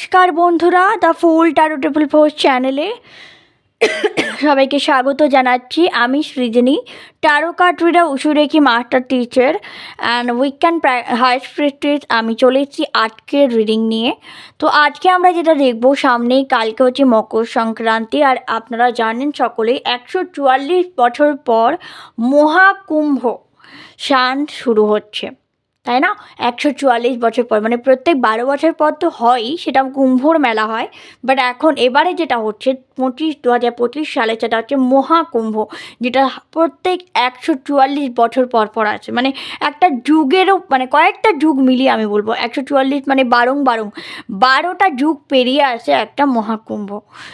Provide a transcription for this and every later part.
নমস্কার বন্ধুরা the fool tarot triple four চ্যানেলে সবাইকে স্বাগত জানাচ্ছি। আমি Srijani tarot card reader উসুরেখি master teacher and weekend high spirit আমি চলে এসেছি আজকের রিডিং নিয়ে। তো আজকে আমরা যেটা দেখব সামনেই, কালকে হচ্ছে মকর সংক্রান্তি, আর আপনারা জানেন সকলেই, একশো চুয়াল্লিশ বছর পর মহাকুম্ভ শান শুরু হচ্ছে। তাই না? একশো চুয়াল্লিশ বছর পর মানে প্রত্যেক বারো বছর পর তো হয়ই, সেটা কুম্ভর মেলা হয়। বাট এখন এবারে যেটা হচ্ছে, পঁচিশ দু হাজার পঁচিশ সালে সেটা হচ্ছে মহাকুম্ভ, যেটা প্রত্যেক একশো চুয়াল্লিশ বছর পর পর আছে। মানে একটা যুগেরও মানে কয়েকটা যুগ মিলিয়ে আমি বলব। একশো চুয়াল্লিশ মানে বারং বারং, বারোটা যুগ পেরিয়ে আসে একটা মহাকুম্ভ।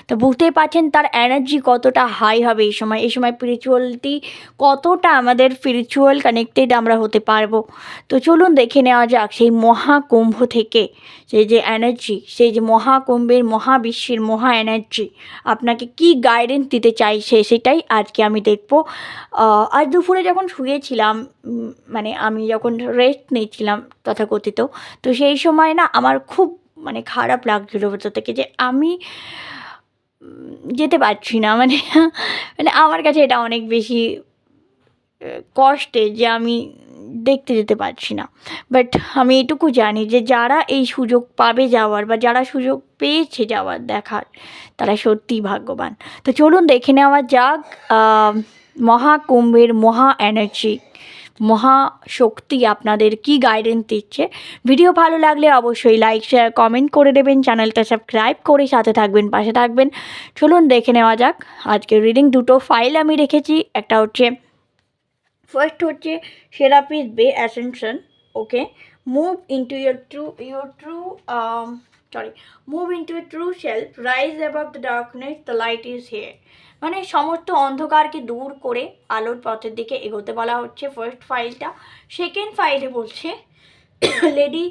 তো বুঝতেই পারছেন তার এনার্জি কতটা হাই হবে এই সময়। এই সময় স্পিরিচুয়ালিটি কতটা আমাদের স্পিরিচুয়াল কানেক্টেড আমরা হতে পারব। তো চলুন দেখে নেওয়া যাক সেই মহাকুম্ভ থেকে। সেই যে এনার্জি সেই যে মহাকুম্ভের, মহাবিশ্বের মহা এনার্জি আপনাকে কি গাইডেন্স দিতে চাইছে সেটাই আজকে আমি দেখব। আজ দুপুরে যখন শুয়েছিলাম মানে আমি যখন রেস্ট নিয়েছিলাম তথাকথিত, তো সেই সময় না আমার খুব মানে খারাপ লাগছিল ভেতর থেকে যে আমি যেতে পারছি না। মানে মানে আমার কাছে এটা অনেক বেশি আহ, কষ্টের যে আমি দেখতে যেতে পারছি না। বাট আমি এটুকু জানি যে যারা এই সুযোগ পাবে যাওয়ার বা যারা সুযোগ পেয়েছে যাওয়ার দেখার তারা সত্যিই ভাগ্যবান। তো চলুন দেখে নেওয়া যাক মহাকুম্ভের মহা এনার্জি মহা শক্তি আপনাদের কি গাইডেন্স দিচ্ছে। ভিডিও ভালো লাগলে অবশ্যই লাইক শেয়ার কমেন্ট করে দেবেন চ্যানেলটা সাবস্ক্রাইব করে সাথে থাকবেন পাশে থাকবেন। চলুন দেখে নেওয়া যাক আজকের রিডিং দুটো ফাইল আমি রেখেছি একটা হচ্ছে ফার্স্ট হচ্ছে Serapis Bey ascension okay move into your true your true sorry move into true self rise above the darkness the light is here মানে সমস্ত অন্ধকারকে দূর করে আলোর পথের দিকে এগোতে বলা হচ্ছে ফার্স্ট ফাইলটা সেকেন্ড ফাইলে বলছে Lady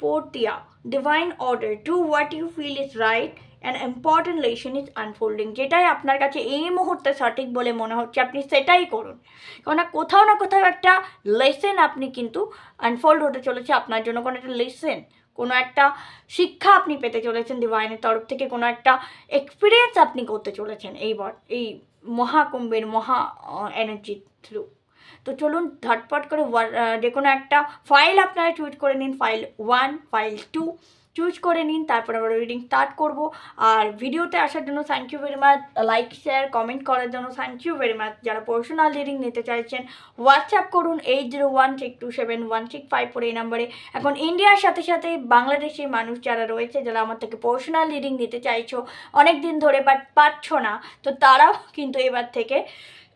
Portia divine order to what you feel is right and important lesson is unfolding যেটাই আপনার কাছে এই মুহূর্তে সঠিক বলে মনে হচ্ছে, আপনি সেটাই করুন। কেননা কোথাও না কোথাও একটা লেসেন আপনি কিন্তু আনফোল্ড হতে চলেছে। আপনার জন্য কোনো একটা লেসেন কোনো একটা শিক্ষা আপনি পেতে চলেছেন ডিভাইনের তরফ থেকে, কোনো একটা এক্সপিরিয়েন্স আপনি করতে চলেছেন এই বার, এই মহাকুম্ভের মহা এনার্জি থ্রু তো চলুন ঝটপট করে যে কোনো একটা ফাইল আপনারা চুজ করে নিন। File one file two choose করে নিন, তারপর আমরা রিডিং স্টার্ট করব। আর ভিডিওতে আসার জন্য thank you very much like share comment করার জন্য থ্যাংক ইউ ভেরি মাচ যারা পার্সোনাল রিডিং নিতে চাইছেন হোয়াটসঅ্যাপ করুন eight zero one six two seven one six five four এই নম্বরে এখন ইন্ডিয়ার সাথে সাথে বাংলাদেশের মানুষ যারা রয়েছে, যারা আমার থেকে পার্সোনাল রিডিং নিতে চাইছো অনেক দিন ধরে বাট পাচ্ছ না, তো তারাও কিন্তু এবার থেকে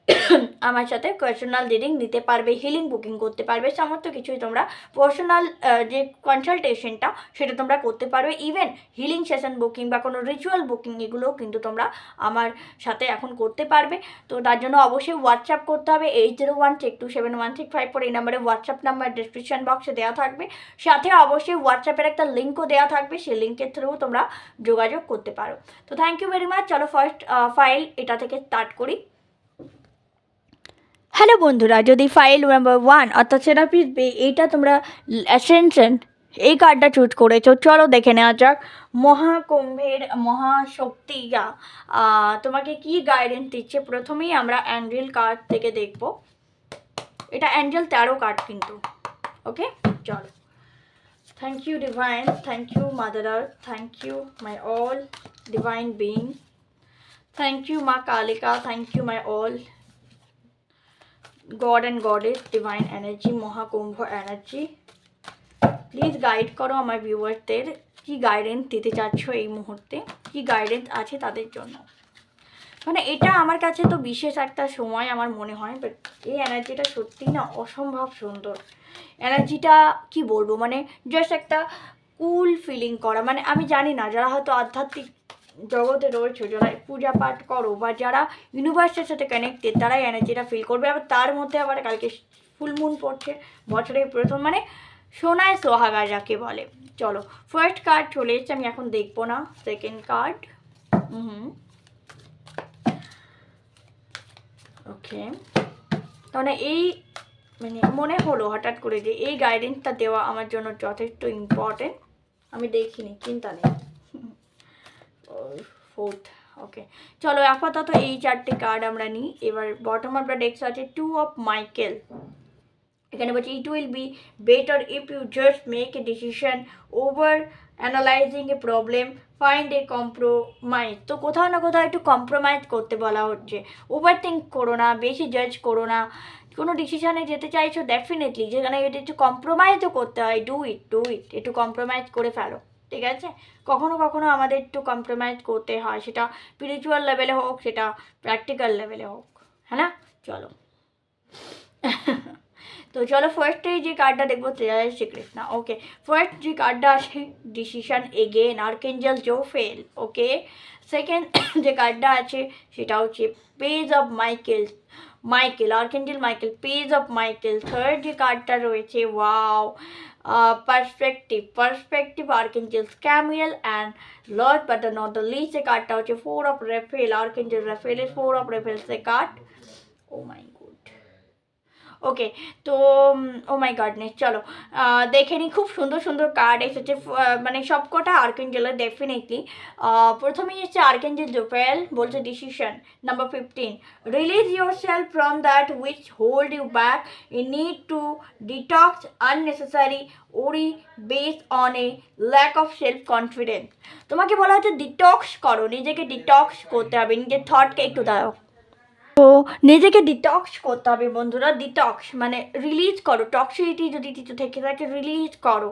আমার সাথে পার্সোনাল রিডিং নিতে পারবে হিলিং বুকিং করতে পারবে, সমস্ত কিছুই তোমরা পার্সোনাল যে কনসালটেশনটা সেটা তোমরা করতে পারবে। ইভেন হিলিং সেশন বুকিং বা কোনো রিচুয়াল বুকিং এগুলোও কিন্তু তোমরা আমার সাথে এখন করতে পারবে। তো তার জন্য অবশ্যই হোয়াটসঅ্যাপ করতে হবে eight zero one six two seven one six five four এই নাম্বারে হোয়াটসঅ্যাপ নাম্বার ডিসক্রিপশন বক্সে দেওয়া থাকবে। সাথে অবশ্যই হোয়াটসঅ্যাপের একটা লিঙ্কও দেওয়া থাকবে, সেই লিঙ্কের থ্রু তোমরা যোগাযোগ করতে পারো। তো থ্যাংক ইউ ভেরি মাচ চলো ফার্স্ট ফাইল এটা থেকে স্টার্ট করি। হ্যালো বন্ধুরা যদি ফাইল নাম্বার ওয়ান অর্থাৎ সেরাপিস বে এইটা তোমরা অ্যাসেনশন এই কার্ডটা চুজ করেছ চলো দেখে নেওয়া যাক। মহাকুম্ভের মহাশক্তিয়া আহ, তোমাকে কি গাইডেন্স দিচ্ছে? প্রথমেই আমরা অ্যাঞ্জেল কার্ড থেকে দেখব। এটা অ্যাঞ্জেল তেরো কার্ড কিন্তু ওকে চলো। Thank you divine thank you mother earth thank you my all divine being thank you মা Kalika. Thank you my all God and goddess divine energy Mahakumbh energy please guide করো আমার ভিউয়ারদের কি guidance দিতে চাচ্ছ এই মুহূর্তে? কি গাইডেন্স আছে তাদের জন্য? মানে এটা আমার কাছে তো বিশেষ একটা সময় আমার মনে হয় বাট এই এনার্জিটা সত্যিই না অসম্ভব সুন্দর। এনার্জিটা কি বলব? মানে জাস্ট একটা কুল ফিলিং করা। মানে আমি জানি না, যারা হয়তো আধ্যাত্মিক জগতে রয়েছে, যারা পূজা পাঠ করো বা যারা ইউনিভার্সের সাথে কানেক্টেড তারাই এনার্জিটা ফিল করবে। আবার তার মধ্যে আবার কালকে ফুলমুন পড়ছে, বছরের প্রথম মানে সোনায় সোহাগা যাকে বলে। চলো ফার্স্ট কার্ড চলে এসেছে, আমি এখন দেখব না। সেকেন্ড কার্ড হুম ওকে তাহলে এই মানে মনে হলো হঠাৎ করে যে এই গাইডেন্সটা দেওয়া আমার জন্য যথেষ্ট ইম্পর্টেন্ট আমি দেখিনি, চিন্তা নেই। ফোর্থ ওকে চলো, আপাতত এই চারটে কার্ড আমরা নিই। এবার বটম অফ দ্য ডেক্স আছে টু অফ মাইকেল এখানে বলছে it will be better if you just make a decision over analysing a problem find a compromise তো কোথাও না কোথাও একটু কম্প্রোমাইজ করতে বলা হচ্ছে। ওভার থিঙ্ক করো না, বেশি জাজ করো না। কোনো ডিসিশনে যেতে চাইছো ডেফিনেটলি যেখানে একটু কম্প্রোমাইজও করতে হয় ডু ইট ডু ইট একটু কম্প্রোমাইজ করে ফেলো। ঠিক আছে? কখনো কখনো আমাদের একটু কম্প্রোমাইজ করতে হয়। সেটা স্পিরিচুয়াল লেভেলে হোক, সেটা প্র্যাকটিক্যাল লেভেলে হোক। হ্যাঁ না? চলো। তো চলো ফার্স্টে যে কার্ডটা দেখব শ্রীকৃষ্ণ ওকে ফার্স্ট যে কার্ডটা আছে decision again archangel Jophiel okay second যে কার্ডটা আছে, সেটা হচ্ছে page of Michael Michael archangel Michael page of Michael third যে কার্ডটা রয়েছে wow Uh, perspective. Perspective Archangel camel and Lord but not the least card touch 4 of Raphael. Archangel Raphael is 4 of Raphael's card. Oh my god. Okay তো oh মাই গার্ডনেস চলো। দেখে নিই খুব সুন্দর সুন্দর কার্ড এসেছে মানে সবকটা আর্কেঞ্জেলের ডেফিনেটলি প্রথমেই এসেছে আর্কেঞ্জেল জোফেল বলছে decision number fifteen release yourself from that which hold you back you need to detox unnecessary worry base on a lack of self confidence তোমাকে বলা হচ্ছে ডিটক্স করো নিজেকে ডিটক্স করতে হবে নিজের থটকে একটু দাও। তো নিজেকে ডিটক্স করতে হবে বন্ধুরা ডিটক্স মানে রিলিজ করো। টক্সিসিটি যদি কিছু থেকে থাকে রিলিজ করো।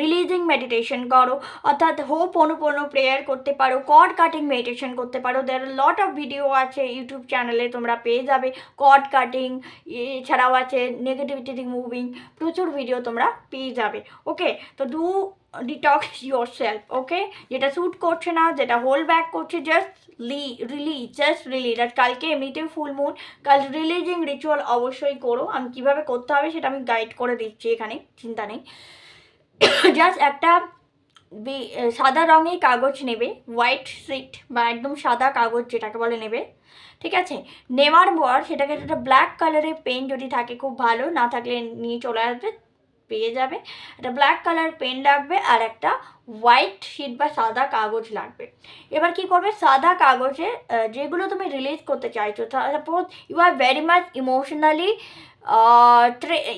রিলিজিং মেডিটেশন করো, অর্থাৎ হোপ অনুপন্ন প্রেয়ার করতে পারো। কড কাটিং মেডিটেশন করতে পারো। দের লট অফ ভিডিও আছে ইউটিউব চ্যানেলে তোমরা পেয়ে যাবে। কড কাটিং এছাড়াও আছে নেগেটিভিটি রিমুভিং প্রচুর ভিডিও তোমরা পেয়ে যাবে। ওকে তো do detox yourself okay যেটা শ্যুট করছে না, যেটা হোল ব্যাক করছে জাস্ট লি রিলিজ জাস্ট রিলিজ আর কালকে এমনিতেও ফুল মুন কাল রিলিজিং রিচুয়াল অবশ্যই করো। আমি কীভাবে করতে হবে সেটা আমি গাইড করে দিচ্ছি এখানে, চিন্তা নেই। জাস্ট একটা সাদা রঙের কাগজ নেবে হোয়াইট শিট বা একদম সাদা কাগজ যেটাকে বলে নেবে, ঠিক আছে? নেওয়ার পর সেটাকে একটা ব্ল্যাক কালারের পেন যদি থাকে খুব ভালো, না থাকলে নিয়ে চলে আসবে পেয়ে যাবে। একটা ব্ল্যাক কালার পেন লাগবে আর একটা হোয়াইট শিট বা সাদা কাগজ লাগবে। এবার কি করবে? সাদা কাগজে যেগুলো তুমি রিলিজ করতে চাইছো suppose you are very much emotionally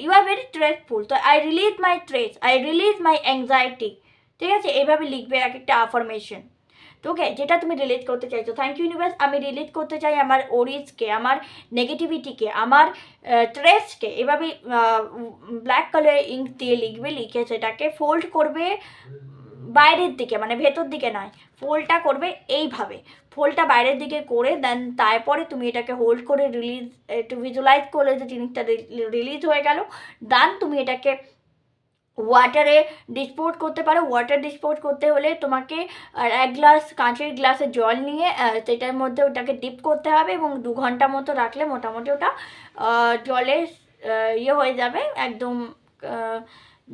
you are very stressful তো I release my stress I release my anxiety ঠিক আছে? এইভাবে লিখবে এক একটা আফার্মেশন তো ওকে যেটা তুমি রিলিজ করতে চাইছো থ্যাংক ইউ ইউনিভার্স আমি রিলিজ করতে চাই আমার ওরিজকে আমার নেগেটিভিটিকে আমার ট্রেসকে এভাবে ব্ল্যাক কালার ইঙ্ক দিয়ে লিখবে, লিখে সেটাকে ফোল্ড করবে বাইরের দিকে মানে ভেতর দিকে নয় ফোল্ডটা করবে এইভাবে। ফোল্ডটা বাইরের দিকে করে দেন তারপরে তুমি এটাকে হোল্ড করে রিলিজ একটু ভিজুয়ালাইজ করলে যে জিনিসটা রিলিজ হয়ে গেল দেন তুমি এটাকে ওয়াটারে ডিসপোজ করতে পারো। ওয়াটার ডিসপোজ করতে হলে তোমাকে এক গ্লাস কাঁচের গ্লাসে জল নিয়ে সেটার মধ্যে ওটাকে ডিপ করতে হবে এবং দু ঘণ্টা মতো রাখলে মোটামুটি ওটা জলে ইয়ে হয়ে যাবে। একদম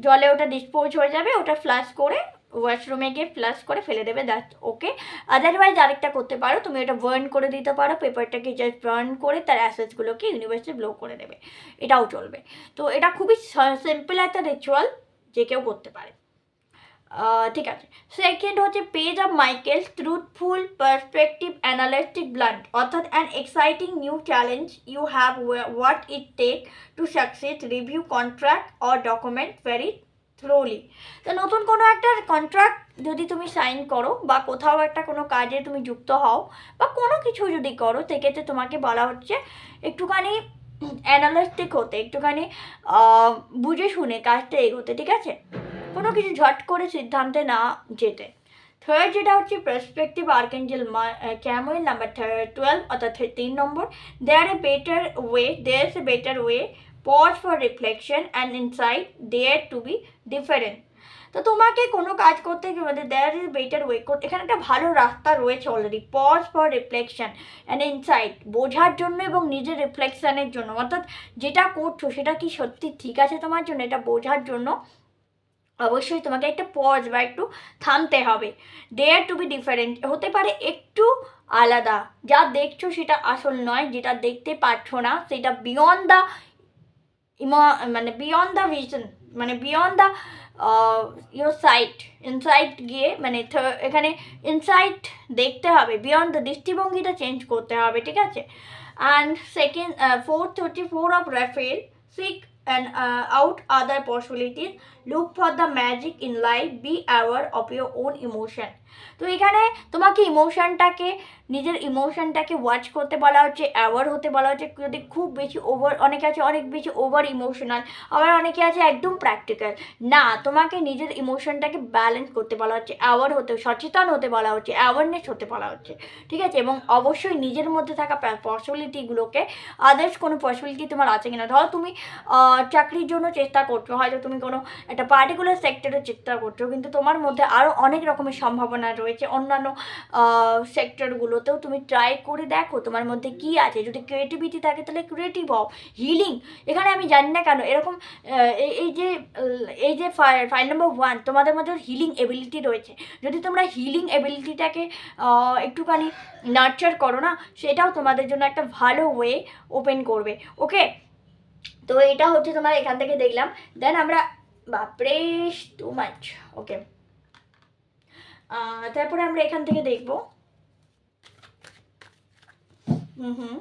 জলে ওটা ডিসপোজ হয়ে যাবে। ওটা ফ্লাশ করে ওয়াশরুমে গিয়ে ফ্লাশ করে ফেলে দেবে দ্যাট ওকে আদারওয়াইজ আরেকটা করতে পারো। তুমি ওটা বার্ন করে দিতে পারো। পেপারটাকে জাস্ট বার্ন করে তার অ্যাসেসগুলোকে ইউনিভার্সিটি ব্লো করে দেবে। এটাও চলবে। তো এটা খুবই সিম্পল একটা রিচুয়াল যে কেউ করতে পারে। ঠিক আছে। সেকেন্ড হচ্ছে page of Michael truthful perspective analytic blunt অর্থাৎ an exciting new challenge you have what it take to success review contract or document very thoroughly তো নতুন কোনো একটা কন্ট্রাক্ট যদি তুমি সাইন করো বা কোথাও একটা কোনো কাজে তুমি যুক্ত হও বা কোনো কিছু যদি করো, সেক্ষেত্রে তোমাকে বলা হচ্ছে একটুখানি অ্যানালিস্টিক হতে একটুখানি বুঝে শুনে কাজটা এগোতে, ঠিক আছে? কোনো কিছু ঝট করে সিদ্ধান্তে না যেতে। থার্ড যেটা হচ্ছে perspective archangel Camael number twelve অর্থাৎ তিন নম্বর। There a better way there a better way pause for reflection and insight there to be different তো তোমাকে কোনো কাজ করতে গেলে দেয়ার ইজ বেটার ওয়ে এখানে একটা ভালো রাস্তা রয়েছে already pause for reflection and insight বোঝার জন্য এবং নিজের রিফ্লেকশনের জন্য। অর্থাৎ যেটা করছ সেটা কি সত্যি ঠিক আছে তোমার জন্য? এটা বোঝার জন্য অবশ্যই তোমাকে একটা পজ বা একটু থামতে হবে। দেয়ার টু বি ডিফারেন্ট হতে পারে একটু আলাদা। যা দেখছ সেটা আসল নয়, যেটা দেখতে পাচ্ছ না, সেটা বিয়ন্ড দ্য ইমা মানে বিয়ন্ড দ্য ভিশন মানে beyond the your sight insight গিয়ে মানে এখানে ইনসাইট দেখতে হবে বিয়ন্ড দ্য দৃষ্টিভঙ্গিটা চেঞ্জ করতে হবে, ঠিক আছে? অ্যান্ড সেকেন্ড ফোর্থ হচ্ছে four of Raphael seek and out other possibilities look for the magic in life be aware of your own emotion তো এখানে তোমাকে ইমোশনটাকে নিজের ইমোশনটাকে ওয়াচ করতে বলা হচ্ছে অ্যাওয়ার হতে বলা হচ্ছে, যদি খুব বেশি ওভার অনেকে আছে অনেক বেশি ওভার ইমোশনাল আবার অনেকে আছে একদম প্র্যাকটিক্যাল না, তোমাকে নিজের ইমোশনটাকে ব্যালেন্স করতে বলা হচ্ছে অ্যাওয়ার হতে, সচেতন হতে বলা হচ্ছে অ্যাওয়ারনেস হতে বলা হচ্ছে, ঠিক আছে? এবং অবশ্যই নিজের মধ্যে থাকা পসিবিলিটিগুলোকে আদার্স কোনো পসিবিলিটি তোমার আছে কিনা? ধরো তুমি চাকরির জন্য চেষ্টা করছ, হয়তো তুমি কোনো একটা পার্টিকুলার সেক্টরে চেষ্টা করছ, কিন্তু তোমার মধ্যে আরও অনেক রকমের সম্ভাবনা রয়েছে, অন্যান্য সেক্টরগুলোতেও তুমি ট্রাই করে দেখো তোমার মধ্যে কি আছে। যদি ক্রিয়েটিভিটি থাকে তাহলে ক্রিয়েটিভ হও হিলিং এখানে আমি জানি না কেন, এরকম এই যে এই যে ফাইল নম্বর ওয়ান তোমাদের মধ্যে হিলিং এবিলিটি রয়েছে। যদি তোমরা হিলিং এবিলিটিটাকে একটুখানি নার্চার করো না, সেটাও তোমাদের জন্য একটা ভালো ওয়ে ওপেন করবে। ওকে তো এটা হচ্ছে তোমার এখান থেকে দেখলাম। দেন আমরা, বাপরে টু মাচ ওকে তারপরে আমরা এখান থেকে দেখব। হুম হুম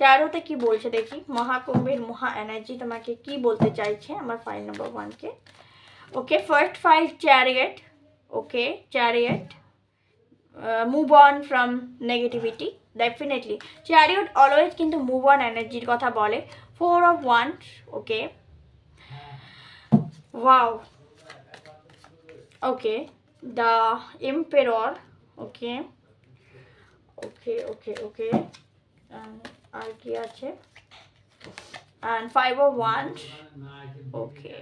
তেরোতে কি বলছে দেখি? মহাকুম্ভের মহা এনার্জি তোমাকে কি বলতে চাইছে? আমার ফাইল নাম্বার ওয়ানকে okay first file chariot okay chariot move on from negativity definitely chariot always কিন্তু মুভ অন এনার্জির কথা বলে। Four of one okay wow okay the emperor okay okay okay okay আর কি আছে? And five of one okay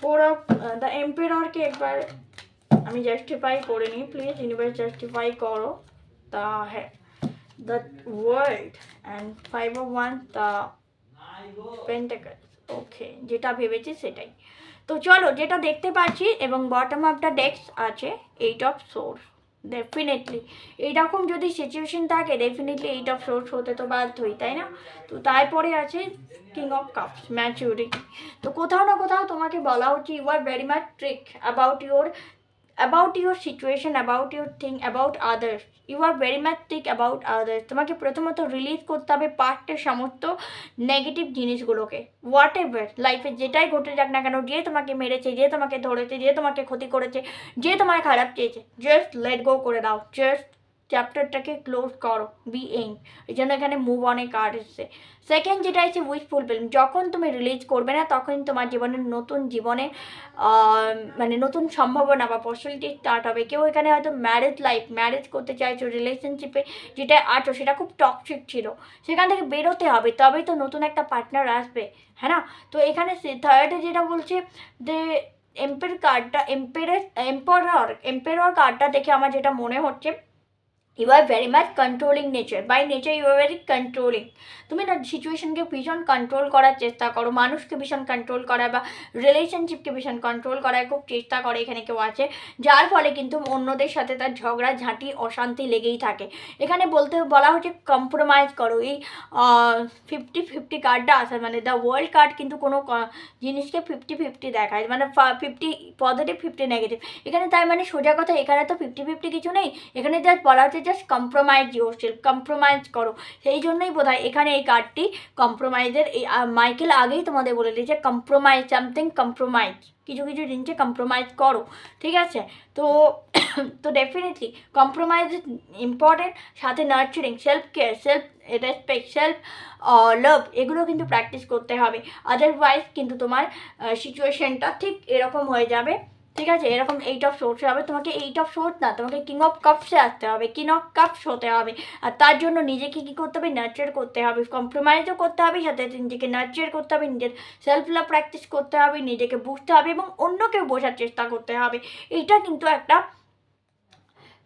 four of the এম্পেররকে একবার আমি justify করে নিই প্লিজ ইউনিভার্স জাস্টিফাই করো। The the world and five of one the pentacle okay যেটা ভেবেছি সেটাই। তো চলো, যেটা দেখতে পাচ্ছি এবং বটম অফ দ্য ডেস্ক আছে এইট অফ সোর্স ডেফিনেটলি এইরকম যদি সিচুয়েশন থাকে ডেফিনেটলি এইট অফ সোর্স হতে তো বাধ্যই, তাই না? তো তারপরে আছে কিং অফ কাপস ম্যাচুরিটি তো কোথাও না কোথাও তোমাকে বলা উচিত you are very much trick about your about your situation about your thing about others you are very much thick about others তোমাকে প্রথমত রিলিজ করতে হবে পার্টের সমস্ত নেগেটিভ জিনিসগুলোকে। হোয়াট এভার লাইফে যেটাই ঘটে যাক না কেন, যে তোমাকে মেরেছে, যে তোমাকে ধরেছে, যে তোমাকে ক্ষতি করেছে, যে তোমায় খারাপ চেয়েছে জাস্ট লেট গো করে দাও জাস্ট চ্যাপ্টারটাকে ক্লোজ করো বি এই জন্য এখানে মুভ অনে কার্ড এসছে। সেকেন্ড যেটা হচ্ছে উইথ ফুলফিল যখন তুমি রিলিজ করবে না, তখন তোমার জীবনের নতুন জীবনে মানে নতুন সম্ভাবনা বা পসিবিলিটি স্টার্ট হবে। কেউ এখানে হয়তো ম্যারেজ লাইফ ম্যারেজ করতে চাইছো রিলেশনশিপে যেটা আছো, সেটা খুব টক্সিক ছিল। সেখান থেকে বেরোতে হবে, তবেই তো নতুন একটা পার্টনার আসবে হ্যাঁ না? তো এখানে থার্ডে যেটা বলছে, যে এম্পের কার্ডটা এম্পেয়ার এম্পায়ার এম্পেরর কার্ডটা দেখে আমার যেটা মনে হচ্ছে you are very much controlling nature by nature you are very controlling তুমি না সিচুয়েশনকে ভীষণ কন্ট্রোল করার চেষ্টা করো, মানুষকে ভীষণ কন্ট্রোল করা বা রিলেশনশিপকে ভীষণ কন্ট্রোল করার খুব চেষ্টা করে এখানে কেউ আছে, যার ফলে কিন্তু অন্যদের সাথে তার ঝগড়া, ঝাঁটি, অশান্তি লেগেই থাকে। এখানে বলতে বলা হচ্ছে কম্প্রোমাইজ করো। এই ফিফটি ফিফটি কার্ডটা আসে মানে দ্য ওয়ার্ল্ড কার্ড কিন্তু কোনো জিনিসকে ফিফটি ফিফটি দেখায় মানে ফিফটি পজিটিভ ফিফটি নেগেটিভ এখানে তাই মানে সোজা কথা, এখানে তো ফিফটি ফিফটি কিছু নেই, এখানে জাস্ট বলা হচ্ছে just compromise yourself compromise করো। সেই জন্যই বোধ এখানে এই কার্ডটি কম্প্রোমাইজের এই মাইকেল আগেই তোমাদের বলে দিয়েছে কম্প্রোমাইজ সামথিং কম্প্রোমাইজ কিছু কিছু জিনিসে কম্প্রোমাইজ করো, ঠিক আছে? তো তো ডেফিনেটলি কম্প্রোমাইজ ইম্পর্টেন্ট সাথে nurturing self care self respect self love এগুলো কিন্তু প্র্যাকটিস করতে হবে। আদারওয়াইজ কিন্তু তোমার সিচুয়েশনটা ঠিক এরকম হয়ে যাবে। ঠিক আছে? এরকম এইট অফ সোর্স হবে। তোমাকে এইট অফ সোর্স না, তোমাকে কিং অফ কাপসে আসতে হবে। কিং অফ কাপস হতে হবে। আর তার জন্য নিজেকে কী করতে হবে? নার্চার করতে হবে। কম্প্রোমাইজও করতে হবে, সাথে নিজেকে নার্চার করতে হবে, নিজের সেলফ লাভ প্র্যাকটিস করতে হবে, নিজেকে বুঝতে হবে এবং অন্যকে বোঝার চেষ্টা করতে হবে। এইটা কিন্তু একটা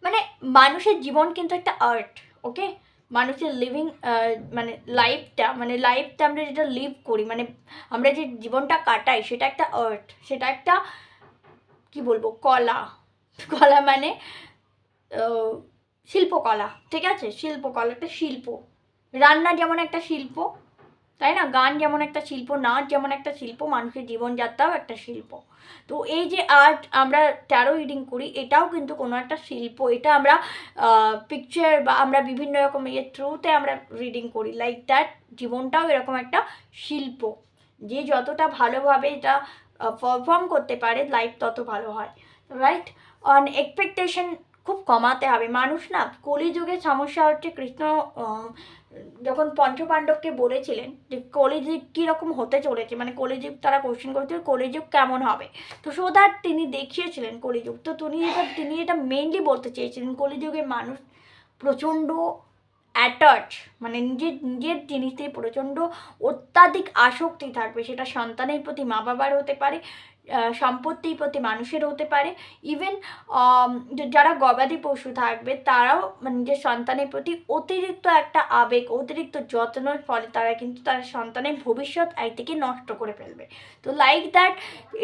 মানে মানুষের জীবন কিন্তু একটা আর্ট ওকে মানুষের লিভিং মানে লাইফটা মানে লাইফটা আমরা যেটা লিভ করি মানে আমরা যে জীবনটা কাটাই, সেটা একটা আর্ট সেটা একটা কি বলব, কলা। কলা মানে শিল্পকলা, ঠিক আছে? শিল্পকলা একটা শিল্প। রান্না যেমন একটা শিল্প, তাই না? গান যেমন একটা শিল্প, নাচ যেমন একটা শিল্প, মানুষের জীবনযাত্রাও একটা শিল্প। তো এই যে আর্ট আমরা ট্যারো রিডিং করি, এটাও কিন্তু কোনো একটা শিল্প। এটা আমরা পিকচার বা আমরা বিভিন্ন রকম ইয়ে থ্রুতে আমরা রিডিং করি। লাইক দ্যাট জীবনটাও এরকম একটা শিল্প। যে যতটা ভালোভাবে এটা পারফর্ম করতে পারে লাইফ তত ভালো হয় রাইট অন এক্সপেকটেশন খুব কমাতে হবে। মানুষ না কলিযুগের সমস্যা হচ্ছে কৃষ্ণ যখন পঞ্চপাণ্ডবকে বলেছিলেন যে কলিযুগ কীরকম হতে চলেছে মানে কলিযুগ তারা কোশ্চেন করেছিল কলিযুগ কেমন হবে? তো সো দ্যাট তিনি দেখিয়েছিলেন কলিযুগ। তো তিনি এটা তিনি এটা মেনলি বলতে চেয়েছিলেন কলিযুগে মানুষ প্রচণ্ড অ্যাটাচ মানে নিজের নিজের জিনিসে প্রচণ্ড অত্যাধিক আসক্তি থাকবে, সেটা সন্তানের প্রতি মা বাবার হতে পারে সম্পত্তির প্রতি মানুষের হতে পারে। ইভেন যারা গবাদি পশু থাকবে, তারাও মানে নিজের সন্তানের প্রতি অতিরিক্ত একটা আবেগ, অতিরিক্ত যত্নের ফলে তারা কিন্তু তার সন্তানের ভবিষ্যৎ এক থেকে নষ্ট করে ফেলবে। তো লাইক দ্যাট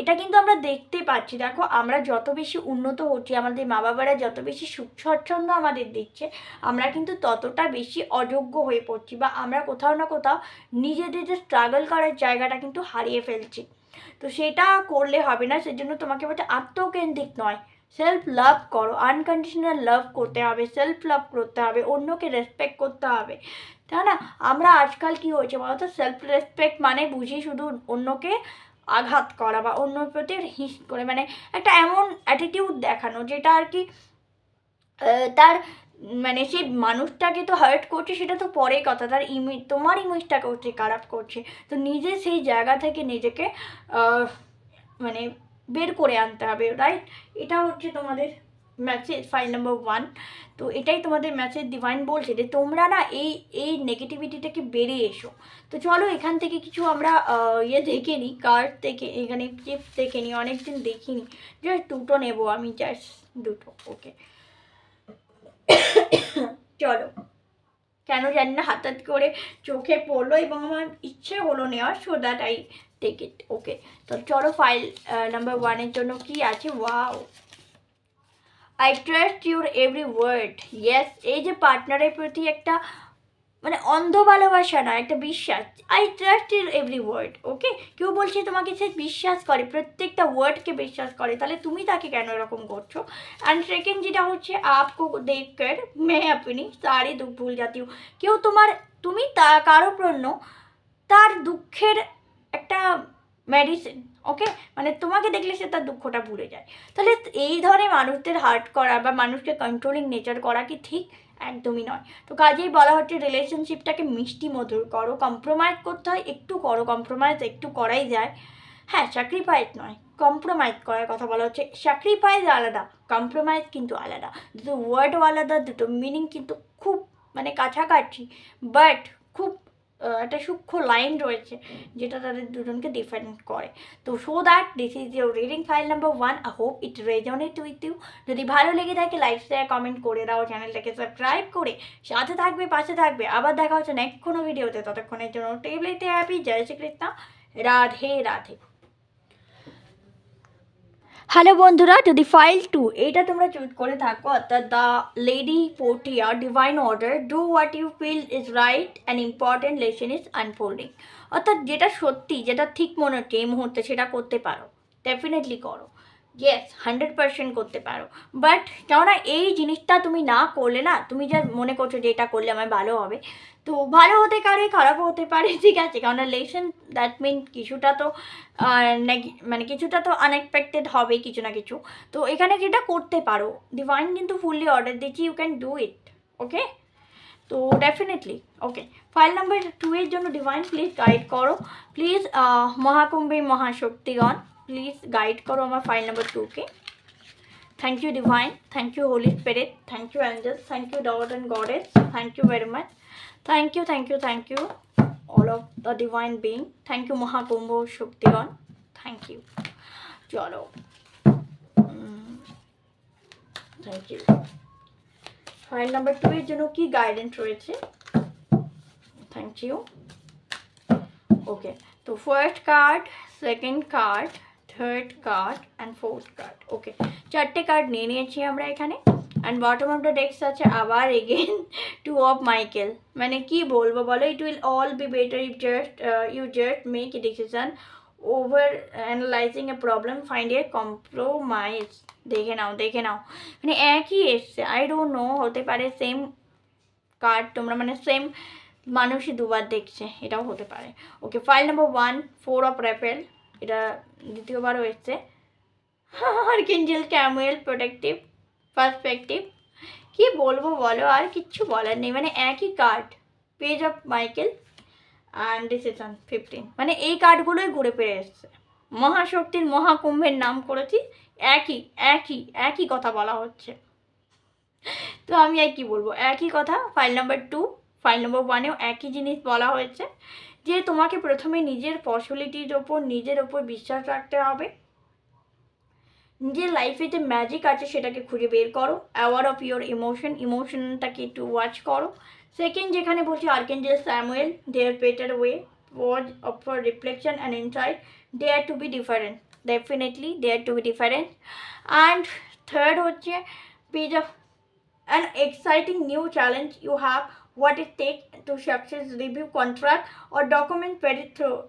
এটা কিন্তু আমরা দেখতে পাচ্ছি। দেখো, আমরা যত বেশি উন্নত হচ্ছি, আমাদের মা বাবারা যত বেশি সুখ স্বচ্ছন্দ আমাদের দিচ্ছে, আমরা কিন্তু ততটা বেশি অযোগ্য হয়ে পড়ছি বা আমরা কোথাও না কোথাও নিজেদের যে স্ট্রাগল করার জায়গাটা কিন্তু হারিয়ে ফেলছি। তো সেটা করলে হবে না, সেজন্য তোমাকে বলতে আত্মকেন্দ্রিক নয়। সেলফ লাভ করো আনকন্ডিশনাল লাভ করতে হবে সেলফ লাভ করতে হবে, অন্যকে রেসপেক্ট করতে হবে। তাই না? আমরা আজকাল কি হয়েছে বলতো সেলফ রেসপেক্ট মানে বুঝি শুধু অন্যকে আঘাত করা বা অন্যর প্রতি হিস করে মানে একটা এমন অ্যাটিটিউড দেখানো যেটা আর কি তার মানে সেই মানুষটাকে তো হার্ট করছে, সেটা তো পরের কথা। তার ইমেজ তোমার ইমেজটাকে হচ্ছে খারাপ করছে। তো নিজে সেই জায়গা থেকে নিজেকে মানে বের করে আনতে হবে রাইট এটা হচ্ছে তোমাদের ম্যাচের ফাইল নাম্বার ওয়ান তো এটাই তোমাদের ম্যাচের ডিভাইন বলছে যে, তোমরা না এই এই নেগেটিভিটিটাকে বেরিয়ে এসো। তো চলো এখান থেকে কিছু আমরা ইয়ে দেখে নিই কার্ড থেকে, এখানে চিপস দেখে নিই, অনেকদিন দেখিনি। জাস্ট দুটো নেব, আমি জাস্ট দুটো ওকে চলো। কেন জানি না হাতাত করে চোখে পড়ল এবং আমার ইচ্ছে হলো নেওয়ার so that I take it okay তো চলো ফাইল নাম্বার ওয়ানের জন্য কি আছে? Wow I trust your every word yes এই যে পার্টনারের প্রতি একটা মানে অন্ধ ভালোবাসা না একটা বিশ্বাস। I trust in every word okay কেউ বলছে তোমাকে সে বিশ্বাস করে, প্রত্যেকটা ওয়ার্ডকে বিশ্বাস করে, তাহলে তুমি তাকে কেন এরকম করছ? অ্যান্ড সেকেন্ড যেটা হচ্ছে, আপকো দেখ মে আপনি সারি দুঃখ ভুল জাতীয় কেউ তোমার, তুমি তা, কারও জন্য তার দুঃখের একটা মেডিসিন ওকে মানে তোমাকে দেখলে সে তার দুঃখটা ভুলে যায়। তাহলে এই ধরনের মানুষদের হার্ট করা বা মানুষকে কন্ট্রোলিং নেচার করা কি ঠিক? একদমই নয়। তো কাজেই বলা হচ্ছে রিলেশনশিপটাকে মিষ্টি মধুর, করো কম্প্রোমাইজ করতে হয়, একটু করো কম্প্রোমাইজ একটু করাই যায়। হ্যাঁ স্যাক্রিফাইস নয় কম্প্রোমাইজ করার কথা বলা হচ্ছে। স্যাক্রিফাইস আলাদা কম্প্রোমাইজ কিন্তু আলাদা। দুটো ওয়ার্ডও আলাদা, দুটো মিনিং কিন্তু খুব মানে কাছাকাছি বাট খুব একটা সূক্ষ্ম লাইন রয়েছে, যেটা তাদের দুজনকে ডিফারেন্ট করে। তো so that this is your reading file number one I hope it resonate with you যদি ভালো লেগে থাকে লাইক শেয়ার কমেন্ট করে দাও চ্যানেলটাকে সাবস্ক্রাইব করে। সাথে থাকবে, পাশে থাকবে। আবার দেখা হচ্ছে নেক্সট কোনো ভিডিওতে ততক্ষণের জন্য টেবলেতে হ্যাপি জয় শ্রীকৃষ্ণ। রাধে রাধে। হ্যালো বন্ধুরা টু দি ফাইল টু এটা তোমরা চুজ করে থাকো, অর্থাৎ the lady Portia divine order do what you feel is right and important lesson is unfolding অর্থাৎ যেটা সত্যি, যেটা ঠিক মনে হচ্ছে, এই মুহূর্তে সেটা করতে পারো। ডেফিনেটলি করো। ইয়েস হান্ড্রেড পার্সেন্ট করতে পারো। বাট কেননা এই জিনিসটা তুমি না করলে না, তুমি যা মনে করছ যে এটা করলে আমার ভালো হবে। তো ভালো হতে পারে, খারাপও হতে পারে, ঠিক আছে। কেননা লেসন দ্যাট মিন কিছুটা তো মানে কিছুটা তো আনএক্সপেক্টেড হবে কিছু না কিছু। তো এখানে যেটা করতে পারো ডিভাইন কিন্তু ফুললি অর্ডার দিচ্ছি you can do it okay তো definitely okay file number two এর জন্য ডিভাইন প্লিজ গাইড করো। প্লিজ মহাকুম্ভী মহাশক্তিগণ প্লিজ গাইড করো আমার ফাইল নাম্বার টুকে thank you divine thank you holy spirit thank you angels thank you dot and goddess thank you very much thank you thank you thank you all of the divine being. Thank you মহাকুম্ভ শক্তিগণ thank you চলো thank you file number two এর জন্য কি guidance রয়েছে? Thank you okay তো first card second card third card and fourth card okay চারটে card নিয়ে নিয়েছি আমরা এখানে। And bottom of the desk আছে আবার এগেন টু অফ মাইকেল মানে কি বলব বলো? It will all be better if just you just make a decision over analysing a problem find a compromise দেখে নাও দেখে নাও। মানে একই এসছে। আই ডোন্ট নো হতে পারে সেম কার্ড তোমরা মানে সেম মানুষই দুবার দেখছে। এটাও হতে পারে। Okay file number one four of raffle এটা দ্বিতীয়বারও এসছে আর্কেঞ্জেল ক্যামুয়েল, প্রোটেক্টিভ, পার্সপেক্টিভ। কি বলব বলো, আর কিচ্ছু বলার নেই। মানে একই card page of Michael and decision fifteen মানে এই কার্ডগুলোই ঘুরে পেয়ে এসছে। মহাশক্তির মহাকুম্ভের নাম করেছি, একই একই একই কথা বলা হচ্ছে। তো আমি আর কি বলব, একই কথা file number two file number ওয়ানেও একই জিনিস বলা হয়েছে। যে তোমাকে প্রথমে নিজের পসিবিলিটির ওপর, নিজের ওপর বিশ্বাস রাখতে হবে। নিজের লাইফে যে ম্যাজিক আছে সেটাকে খুঁজে বের করো। অ্যাওয়ার অফ ইয়োর ইমোশন ইমোশনটাকে একটু ওয়াচ করো। সেকেন্ড যেখানে বলছি archangel Samuel there better way was of for reflection and insight they are to be different definitely they are to be different and third হচ্ছে page of an exciting new challenge you have what it takes to success, review contract or document very thro-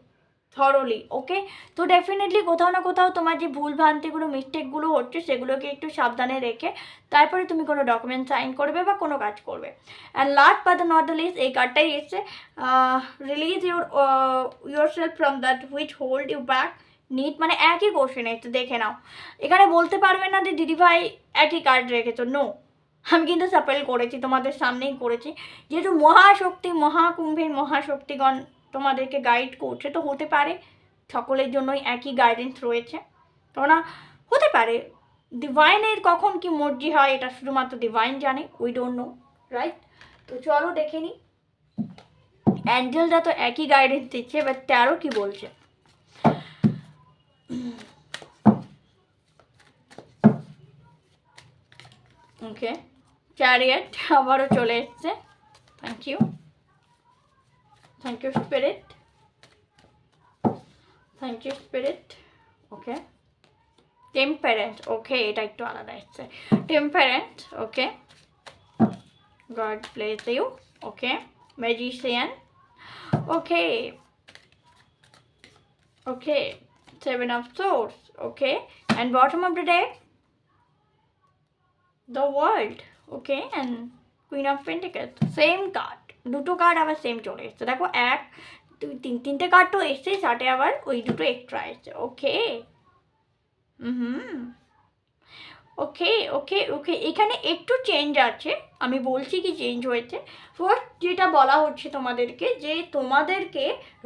thoroughly okay তো definitely কোথাও না কোথাও তোমার যে ভুল ভ্রান্তিগুলো মিস্টেকগুলো হচ্ছে, সেগুলোকে একটু সাবধানে রেখে তারপরে তুমি কোনো ডকুমেন্ট সাইন করবে বা কোনো কাজ করবে। And last but the not the list এই কার্ডটাই এসছে release your yourself from that which hold you back NEET মানে একই কোশ্চেন একটু দেখে নাও। এখানে বলতে পারবে না যে, দিদিভাই, একই কার্ড রেখেছো। নো আমি কিন্তু সাপেল করেছি, তোমাদের সামনেই করেছি। যেহেতু মহাশক্তি, মহাকুম্ভের মহাশক্তিগণ তোমাদেরকে গাইড করছে, তো হতে পারে, সকলের জন্যই একই গাইডেন্স রয়েছে। কেননা হতে পারে ডিভাইনের কখন কি মর্জি হয়, এটা শুধুমাত্র ডিভাইন জানে উই ডোন্ট নো রাইট তো চলো দেখে নিই অ্যাঞ্জেলরা তো একই গাইডেন্স দিচ্ছে, এবার তেরো কি বলছে? ওকে চ্যারিয়েট আবারও চলে এসছে। Thank you thank you spirit thank you spirit okay temperance okay এটা একটু আলাদা এসছে। Temperance okay God bless you okay magician okay okay seven of swords okay and bottom of the deck the world okay and queen of pentacles same card দুটো card আবার same চলে এসছে। দেখো এক, দুই, তিন, তিনটে কার্ড তো এসছে, চারটে আবার ওই দুটো এক্সট্রা এসছে। ওকে হুম ওকে ওকে ওকে এখানে একটু চেঞ্জ আছে। আমি বলছি কি চেঞ্জ হয়েছে। ফার্স্ট যেটা বলা হচ্ছে তোমাদেরকে, যে তোমাদেরকে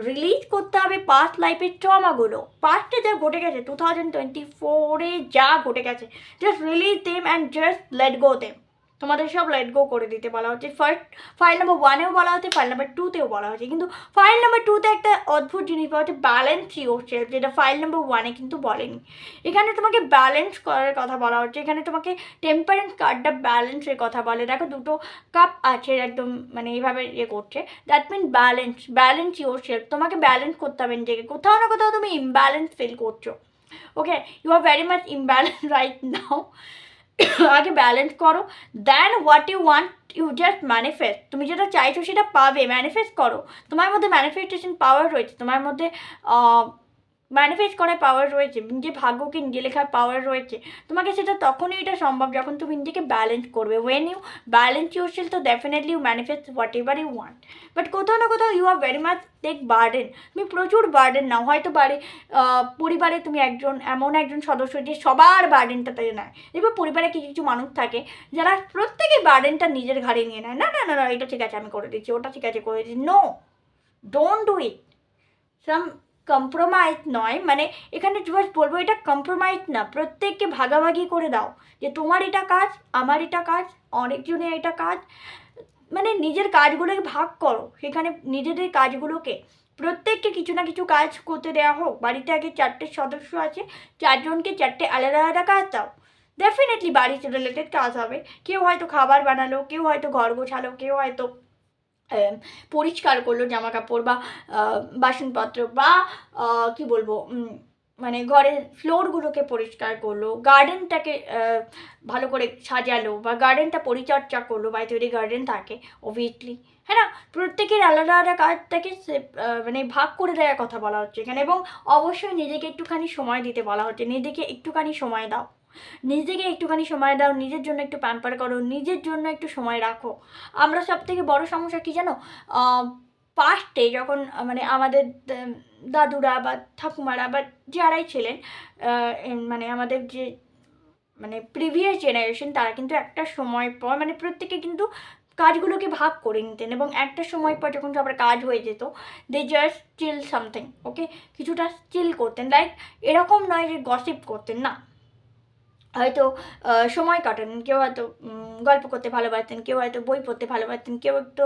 রিলিজ করতে হবে পাস্ট লাইফের ট্রমাগুলো পাস্টে যা ঘটে গেছে টু থাউজেন্ড টোয়েন্টি ফোরে যা ঘটে গেছে just release them and just let go them তোমাদের সব লাইট গো করে দিতে বলা হচ্ছে। ফার্স্ট ফাইল নাম্বার ওয়ানেও বলা হচ্ছে ফাইল নাম্বার টুতেও বলা হচ্ছে। কিন্তু ফাইল নাম্বার টুতে একটা অদ্ভুত জিনিস বলা হচ্ছে ব্যালেন্স ইউর সেলফ যেটা ফাইল নাম্বার ওয়ানে কিন্তু বলেনি। এখানে তোমাকে ব্যালেন্স করার কথা বলা হচ্ছে। এখানে তোমাকে টেম্পারেন্স কার্ডটা ব্যালেন্সের কথা বলে। দেখো দুটো কাপ আছে একদম মানে এইভাবে ইয়ে করছে। That mean balance balance yourself তোমাকে ব্যালেন্স করতে হবে নিজেকে। কোথাও না কোথাও তুমি ইমব্যালেন্স ফিল করছ। Okay you are very much imbalance right now আগে ব্যালেন্স করো then what you want you just manifest তুমি যেটা চাইছো সেটা পাবে ম্যানিফেস্ট করো। তোমার মধ্যে ম্যানিফেস্টেশন পাওয়ার রয়েছে। তোমার মধ্যে ম্যানিফেস্ট করার পাওয়ার রয়েছে নিজে ভাগ্যকে নিজে লেখার পাওয়ার রয়েছে। তোমাকে সেটা তখনই এটা সম্ভব যখন তুমি নিজেকে ব্যালেন্স করবে। When you balance yourself তো definitely you manifest whatever you want but কোথাও না কোথাও you are very much take burden তুমি প্রচুর বার্ডেন নাও। হয়তো বাড়ি পরিবারে তুমি একজন, এমন একজন সদস্য যে সবার বার্ডেনটা তাই নেয়। দেখবে পরিবারে কিছু কিছু মানুষ থাকে যারা প্রত্যেকে বার্ডেনটা নিজের ঘাড়ে নিয়ে নেয়। না না না না, এটা ঠিক আছে, আমি করে দিচ্ছি, ওটা ঠিক আছে, করে দিচ্ছি। No don't do it some compromise নয় মানে এখানে জাস্ট বলব, এটা কম্প্রোমাইজ না, প্রত্যেককে ভাগাভাগি করে দাও। যে তোমার এটা কাজ, আমার এটা কাজ, অনেকজনের এটা কাজ মানে নিজের কাজগুলোকে ভাগ করো। সেখানে নিজেদের কাজগুলোকে, প্রত্যেককে কিছু না কিছু কাজ করতে দেওয়া হোক। বাড়িতে আগে চারটে সদস্য আছে, চারজনকে চারটে আলাদা আলাদা কাজ দাও। ডেফিনেটলি বাড়িতে রিলেটেড কাজ হবে। কেউ হয়তো খাবার বানালো, কেউ হয়তো ঘর গোছালো, কেউ হয়তো পরিষ্কার করল জামা কাপড় বা বাসনপত্র বা কি বলব মানে ঘরের ফ্লোরগুলোকে পরিষ্কার করল গার্ডেনটাকে ভালো করে সাজালো বা গার্ডেনটা পরিচর্যা করল বাড়িতে যদি গার্ডেন থাকে অবভিয়াসলি হ্যাঁ না? প্রত্যেকের আলাদা আলাদা কাজটাকে মানে ভাগ করে দেওয়ার কথা বলা হচ্ছে এখানে এবং অবশ্যই নিজেকে একটুখানি সময় দিতে বলা হচ্ছে, নিজেকে একটুখানি সময় দাও। নিজেকে একটুখানি সময় দাও, নিজের জন্য একটু প্যাম্পার করো, নিজের জন্য একটু সময় রাখো। আমরা সব থেকে বড় সমস্যা কী জানো? পাস্টে যখন মানে আমাদের দাদুরা বা ঠাকুমারা বা যারাই ছিলেন মানে আমাদের যে মানে প্রিভিয়াস জেনারেশন তারা কিন্তু একটা সময় পর মানে প্রত্যেকে কিন্তু কাজগুলোকে ভাগ করে নিতেন এবং একটা সময় পর যখন সবার কাজ হয়ে যেত they just chill something okay কিছুটা চিল করতেন। লাইক এরকম নয় যে গসিপ করতেন, না। হয়তো সময় কাটাতেন কেউ হয়তো গল্প করতে ভালোবাসতেন, কেউ হয়তো বই পড়তে ভালোবাসতেন, কেউ একটু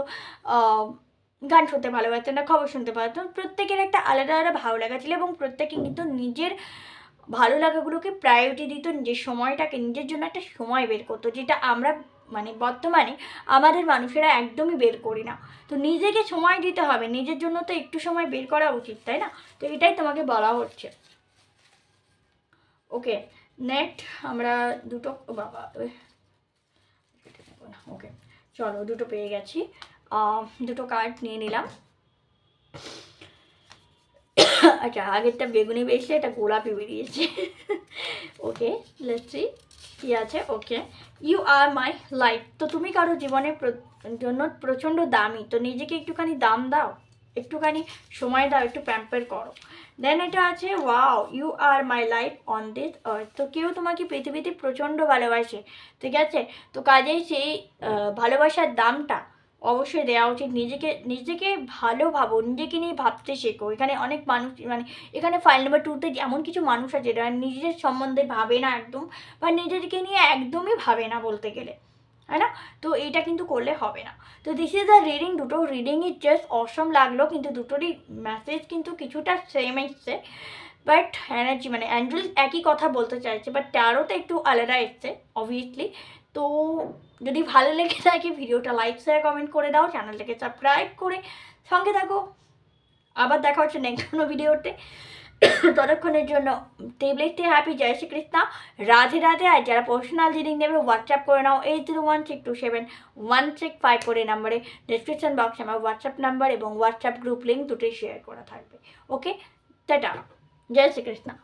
গান শুনতে ভালোবাসতেন না খবর শুনতে ভালোবাসতেন। প্রত্যেকের একটা আলাদা আলাদা ভালো লাগা ছিল এবং প্রত্যেকে কিন্তু নিজের ভালো লাগাগুলোকে প্রায়োরিটি দিত নিজের সময়টাকে, নিজের জন্য একটা সময় বের করতো, যেটা আমরা মানে বর্তমানে আমাদের মানুষেরা একদমই বের করি না। তো নিজেকে সময় দিতে হবে, নিজের জন্য তো একটু সময় বের করা উচিত, তাই না? তো এটাই তোমাকে বলা হচ্ছে। ওকে নেক্সট আমরা দুটো বাবা ওকে চলো, দুটো পেয়ে গেছি। দুটো কার্ড নিয়ে নিলাম। আচ্ছা আগেরটা বেগুনি বেশি এটা গোলাপি বেরিয়েছে। ওকে লেটসি কি আছে? ওকে ইউ আর মাই লাইফ তো তুমি কারও জীবনের প্র- জন্য প্রচণ্ড দামি, তো নিজেকে একটুখানি দাম দাও। একটুখানি সময় দাও, একটু প্যাম্পার করো। দেন এটা আছে wow you are my life on this earth তো কেউ তোমাকে পৃথিবীতে প্রচণ্ড ভালোবাসে, ঠিক আছে? তো কাজেই সেই ভালোবাসার দামটা অবশ্যই দেওয়া উচিত। নিজেকে নিজেকে ভালো ভাবো, নিজেকে নিয়ে ভাবতে শেখো। এখানে অনেক মানুষ মানে এখানে ফাইল নাম্বার টুতে এমন কিছু মানুষ আছে, যারা নিজের সম্বন্ধে ভাবে না একদম, বা নিজেকে নিয়ে একদমই ভাবে না বলতে গেলে। তাই না? তো এইটা কিন্তু করলে হবে না। তো দিস ইজ দ্য রিডিং দুটো রিডিং ইজ জাস্ট অসম লাগল, কিন্তু দুটোরই মেসেজ কিন্তু কিছুটা সেম এসছে। বাট এনার্জি মানে অ্যান্ড্রয়েল একই কথা বলতে চাইছে বাট ট্যারোতে একটু আলাদা এসছে অবভিয়াসলি তো যদি ভালো লেগে থাকে ভিডিওটা লাইক শেয়ার কমেন্ট করে দাও চ্যানেলটাকে সাবস্ক্রাইব করে সঙ্গে থাকো। আবার দেখা হচ্ছে নেক্সট কোনো ভিডিওতে ততক্ষণের জন্য টেবলেটটি হ্যাপি জয় শ্রীকৃষ্ণ রাধে রাধে। আর যারা পার্সোনাল রিডিং নেবে হোয়াটসঅ্যাপ করে নাও eight zero one six two seven one six five করে নাম্বারে। ডিসক্রিপশন বক্সে আমার হোয়াটসঅ্যাপ নাম্বার এবং হোয়াটসঅ্যাপ গ্রুপ লিঙ্ক দুটোই শেয়ার করা থাকবে। ওকে টাটা। জয় শ্রীকৃষ্ণা